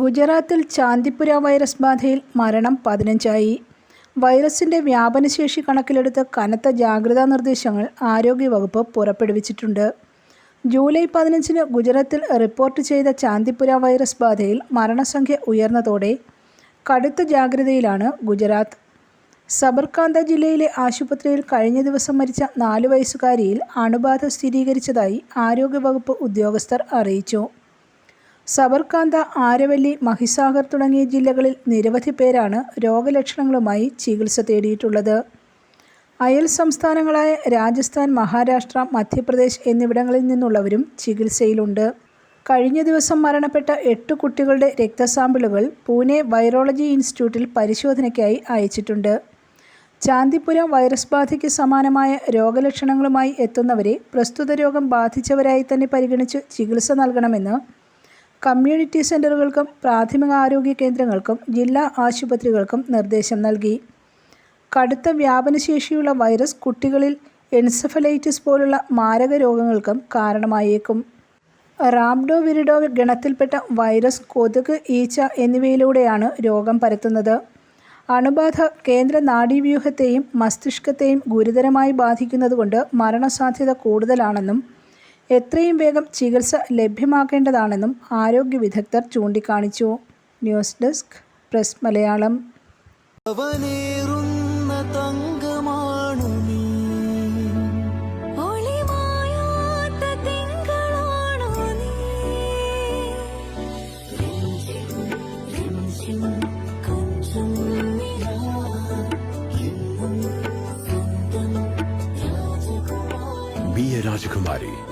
ഗുജറാത്തിൽ ചാന്തിപുര വൈറസ് ബാധയിൽ മരണം പതിനഞ്ചായി. വൈറസിന്റെ വ്യാപനശേഷി കണക്കിലെടുത്ത് കനത്ത ജാഗ്രതാ നിർദ്ദേശങ്ങൾ ആരോഗ്യവകുപ്പ് പുറപ്പെടുവിച്ചിട്ടുണ്ട്. ജൂലൈ പതിനഞ്ചിന് ഗുജറാത്തിൽ റിപ്പോർട്ട് ചെയ്ത ചാന്തിപുര വൈറസ് ബാധയിൽ മരണസംഖ്യ ഉയർന്നതോടെ കടുത്ത ജാഗ്രതയിലാണ് ഗുജറാത്ത്. സബർകാന്ത ജില്ലയിലെ ആശുപത്രിയിൽ കഴിഞ്ഞ ദിവസം മരിച്ച നാലു വയസ്സുകാരിയിൽ അണുബാധ സ്ഥിരീകരിച്ചതായി ആരോഗ്യവകുപ്പ് ഉദ്യോഗസ്ഥർ അറിയിച്ചു. സബർകാന്ത ആരവല്ലി മഹിസാഗർ തുടങ്ങിയ ജില്ലകളിൽ നിരവധി പേരാണ് രോഗലക്ഷണങ്ങളുമായി ചികിത്സ തേടിയിട്ടുള്ളത്. അയൽ സംസ്ഥാനങ്ങളായ രാജസ്ഥാൻ മഹാരാഷ്ട്ര മധ്യപ്രദേശ് എന്നിവിടങ്ങളിൽ നിന്നുള്ളവരും ചികിത്സയിലുണ്ട്. കഴിഞ്ഞ ദിവസം മരണപ്പെട്ട എട്ട് കുട്ടികളുടെ രക്തസാമ്പിളുകൾ പൂനെ വൈറോളജി ഇൻസ്റ്റിറ്റ്യൂട്ടിൽ പരിശോധനയ്ക്കായി അയച്ചിട്ടുണ്ട്. ചാന്തിപുര വൈറസ് ബാധയ്ക്ക് സമാനമായ രോഗലക്ഷണങ്ങളുമായി എത്തുന്നവരെ പ്രസ്തുത രോഗം ബാധിച്ചവരായി തന്നെ പരിഗണിച്ച് ചികിത്സ നൽകണമെന്ന് കമ്മ്യൂണിറ്റി സെന്ററുകൾക്കും പ്രാഥമിക ആരോഗ്യ കേന്ദ്രങ്ങൾക്കും ജില്ലാ ആശുപത്രികൾക്കും നിർദ്ദേശം നൽകി. കടുത്ത വ്യാപനശേഷിയുള്ള വൈറസ് കുട്ടികളിൽ എൻസഫലൈറ്റിസ് പോലുള്ള മാരക രോഗങ്ങൾക്കും കാരണമായേക്കും. റാബ്ഡോ വിരിഡോ ഗണത്തിൽപ്പെട്ട വൈറസ് കൊതുക് ഈച്ച എന്നിവയിലൂടെയാണ് രോഗം പരത്തുന്നത്. അണുബാധ കേന്ദ്ര നാഡീവ്യൂഹത്തെയും മസ്തിഷ്കത്തെയും ഗുരുതരമായി ബാധിക്കുന്നതുകൊണ്ട് മരണസാധ്യത കൂടുതലാണെന്നും എത്രയും വേഗം ചികിത്സ ലഭ്യമാക്കേണ്ടതാണെന്നും ആരോഗ്യ വിദഗ്ധർ ചൂണ്ടിക്കാണിച്ചു news desk press Malayalam Be a Rajakumari.